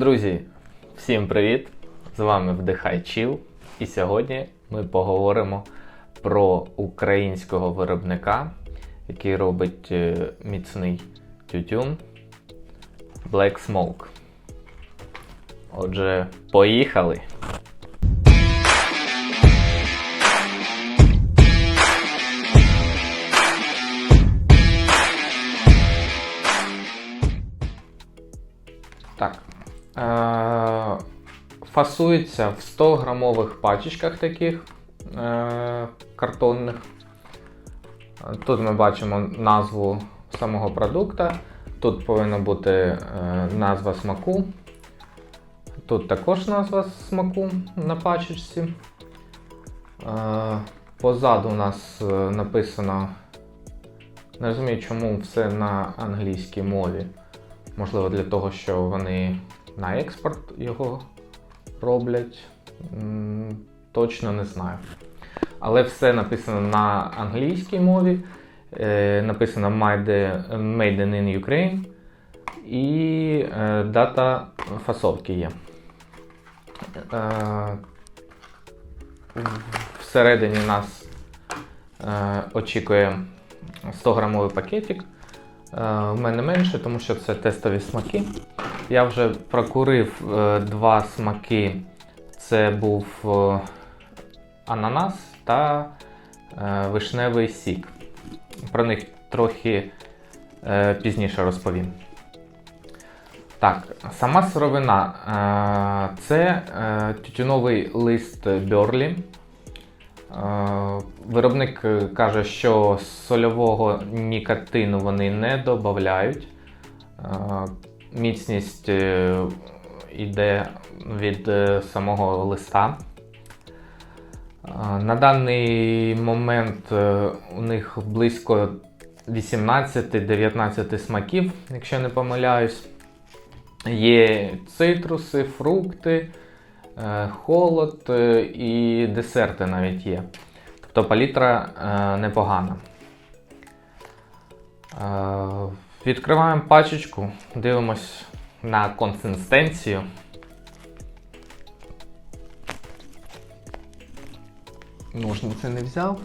Друзі, всім привіт! З вами Вдихай Чіл. І сьогодні ми поговоримо про українського виробника, який робить е, міцний тютюн Black Smoke. Отже, поїхали! Фасується в 100 грамових пачечках таких е- картонних. Тут ми бачимо назву самого продукта. Тут повинна бути е- назва смаку. Тут також назва смаку на пачечці. Е- позаду у нас е, написано. Не розумію, чому все на англійській мові. Можливо, для того, що вони на експорт його роблять. Точно не знаю. Але все написано на англійській мові. Е, написано Made in Ukraine. І е, дата фасовки є. Е, всередині нас очікує 100 грамовий пакетик. В мене менше, тому що це тестові смаки. Я вже прокурив е, два смаки. Це був е, ананас та е, вишневий сік. Про них трохи пізніше розповім. Так, сама сировина це тютюновий лист Бьорлі. Е, Виробник каже, що сольового нікотину вони не додають. Міцність е, йде від е, самого листа. Е, На даний момент е, у них близько 18-19 смаків, якщо не помиляюсь. Є цитруси, фрукти, е, холод е, і десерти навіть є. Тобто палітра е, непогана. Відкриваємо пачечку, дивимось на консистенцію. Ножниці не взяв.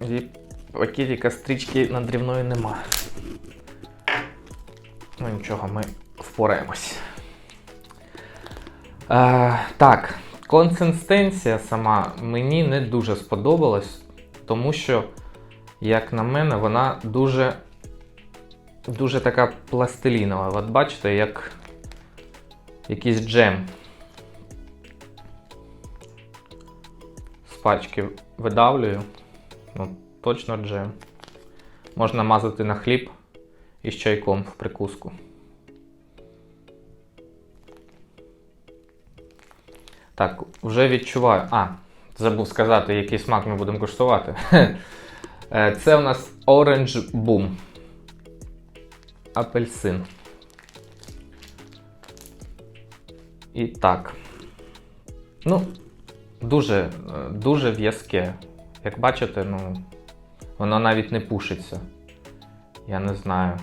І пакетика стрічки надрівної нема. Ну нічого, ми впораємось. Е, так, консистенція сама мені не дуже сподобалась, тому що, як на мене, вона дуже дуже така пластилінова. От бачите, як якийсь джем. З пачки видавлюю. Ну, точно джем. Можна мазати на хліб із чайком в прикуску. Так, вже відчуваю. А, забув сказати, який смак ми будемо куштувати. Е, Це у нас Orange Boom. Апельсин. І так. Ну, дуже, е, дуже в'язке. Як бачите, ну, воно навіть не пушиться. Я не знаю.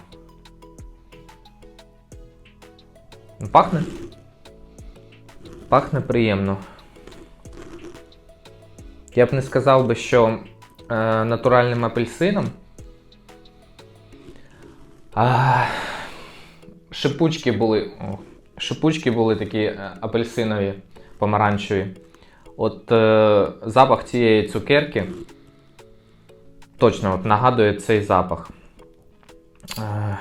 Пахне? Пахне приємно. Я б не сказав би, що е, натуральним апельсином. А, шипучки були. О, шипучки були такі е, апельсинові, помаранчеві. От е, запах цієї цукерки точно от, нагадує цей запах. Е,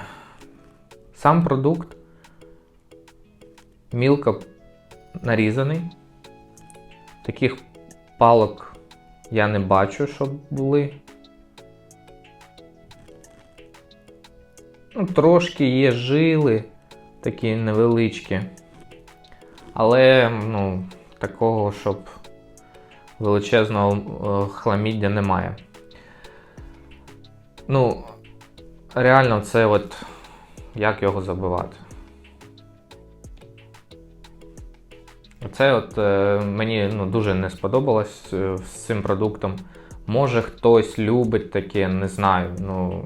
сам продукт мілко нарізаний. Таких палок я не бачу, щоб були. Ну, трошки є жили, такі невеличкі. Але, ну, такого, щоб величезного е, хламіддя немає. Ну, реально, це от як його забивати. Це от е, мені ну, дуже не сподобалось е, з цим продуктом. Може хтось любить таке, не знаю. Ну,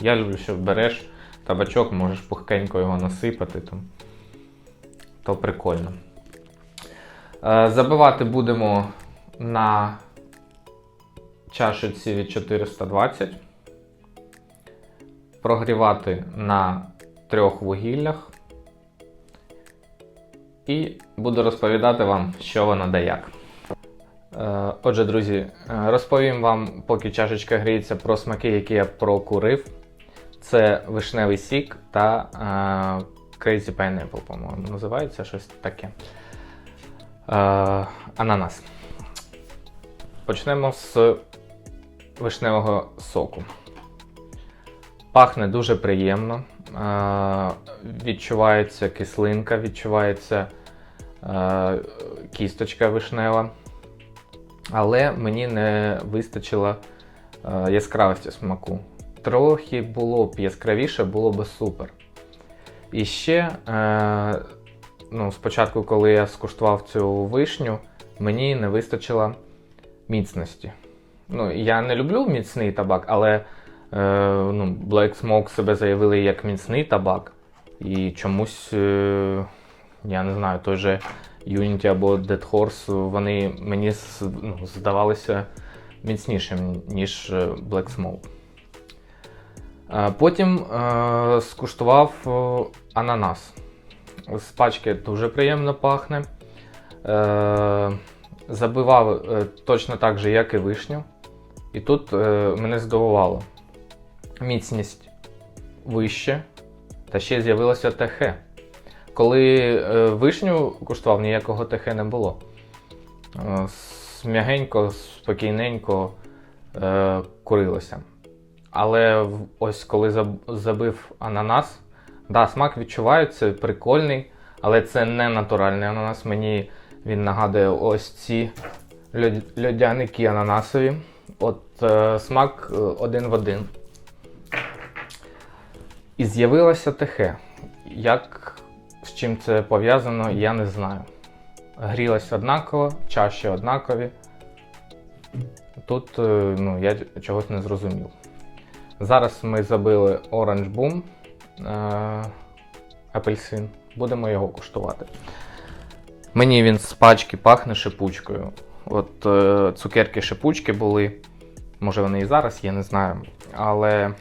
я люблю, що береш, табачок, можеш пухкенько його насипати, то, то прикольно. Е, Забивати будемо на чашиці від 420. Прогрівати на трьох вугіллях. І буду розповідати вам, що воно да як. Е, Отже, друзі, е, розповім вам, поки чашечка гріється, про смаки, які я прокурив. Це вишневий сік та е, Crazy Pineapple, по-моєму, називається щось таке. Е, Ананас. Почнемо з вишневого соку. Пахне дуже приємно. Відчувається кислинка, відчувається е, кісточка вишнева. Але мені не вистачило е, яскравості смаку. Трохи було б яскравіше, було б супер. І ще, е, ну, спочатку, коли я скуштував цю вишню, мені не вистачило міцності. Ну, я не люблю міцний табак, але ну, Black Smoke себе заявили як міцний табак. І чомусь, е, я не знаю, той же Unity або Dead Horse, вони мені ну, здавалися міцнішим, ніж е, Black Smoke. Е, Потім е, скуштував е, ананас. З пачки дуже приємно пахне. Е, забивав е, точно так же, як і вишню. І тут е, мене здивувало. Міцність вище, та ще з'явилося ТХ. Коли е, вишню куштував, ніякого ТХ не було. Е, м'ягенько, спокійненько е, курилося. Але ось коли забив ананас, да, смак відчувається, прикольний, але це не натуральний ананас. Мені він нагадує ось ці льодяники ананасові. От е, смак е, один в один. І з'явилося тихе. Як з чим це пов'язано, я не знаю. Грілось однаково, чаші однакові. Тут е, ну, я чогось не зрозумів. Зараз ми забили Orange Boom е, апельсин. Будемо його куштувати. Мені він з пачки пахне шипучкою. От е, цукерки шипучки були. Може вони і зараз, я не знаю. Але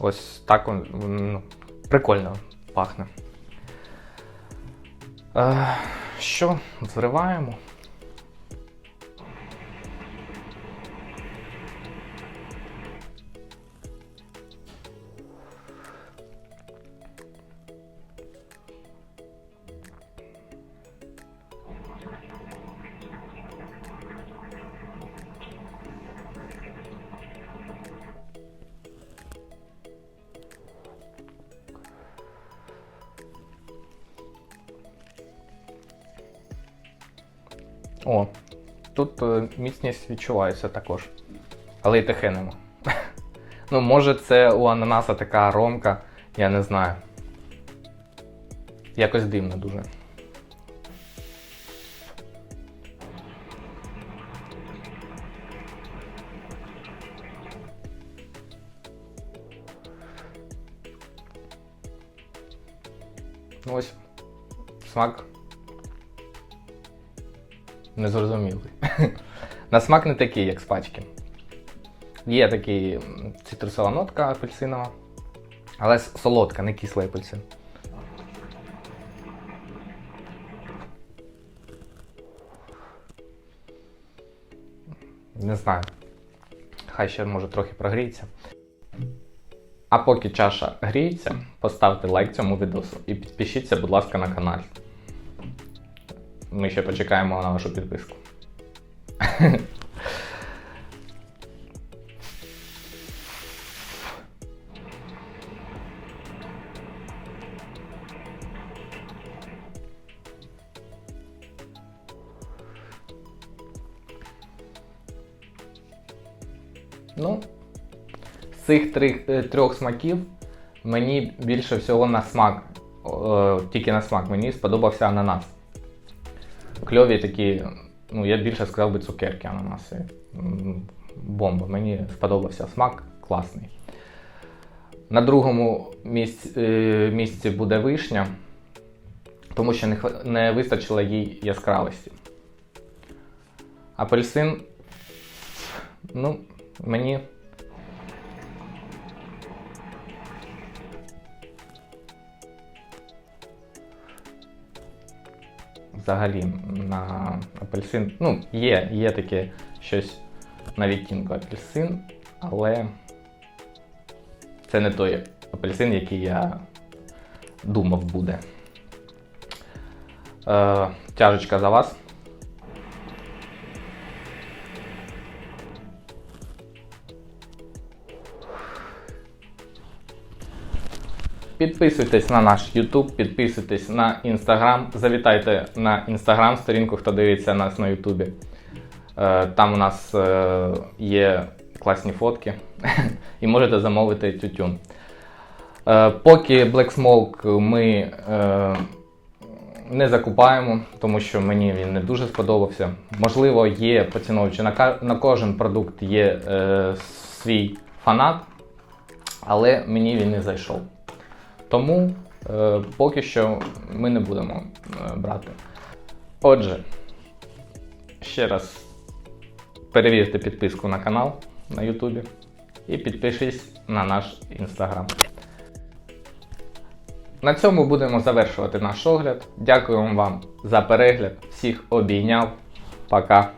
ось так он, ну, прикольно пахне. Е, що, зриваємо? О, тут е, міцність відчувається також. Але й тихе нема. ну, може, це у ананаса така аромка, я не знаю. Якось дивно дуже. Ну, Ось смак незрозумілий. На смак не такий, як з пачки. Є такий цитрусова нотка апельсинова, але солодка, не кислий апельсин. Не знаю. Хай ще може трохи прогріється. А поки чаша гріється, поставте лайк цьому відосу і підпишіться, будь ласка, на канал. Ми ще почекаємо на вашу підписку. Ну, з цих три- е, трьох смаків мені більше всього на смак, е, тільки на смак, мені сподобався ананас. Кльові такі, ну я більше сказав би цукерки ананаси. Бомба. Мені сподобався смак, класний. На другому місці, е, місці буде вишня, тому що не, не вистачило їй яскравості. Апельсин, ну, мені. Взагалі на апельсин. Ну, є, є таке щось на відтінку апельсин, але це не той апельсин, який я думав буде. Е, тяжечка за вас. Підписуйтесь на наш YouTube, підписуйтесь на Instagram, завітайте на Instagram сторінку, хто дивиться нас на YouTube. Е, Там у нас е, є класні фотки і можете замовити тютюн. Е, Поки Black Smoke ми не закупаємо, тому що мені він не дуже сподобався. Можливо, є поціновувачі. На, кожен продукт є свій фанат, але мені він не зайшов. Тому е, поки що ми не будемо е, брати. Отже, ще раз перевірте підписку на канал на Ютубі і підпишись на наш інстаграм. На цьому будемо завершувати наш огляд. Дякуємо вам за перегляд. Всіх обійняв. Пока.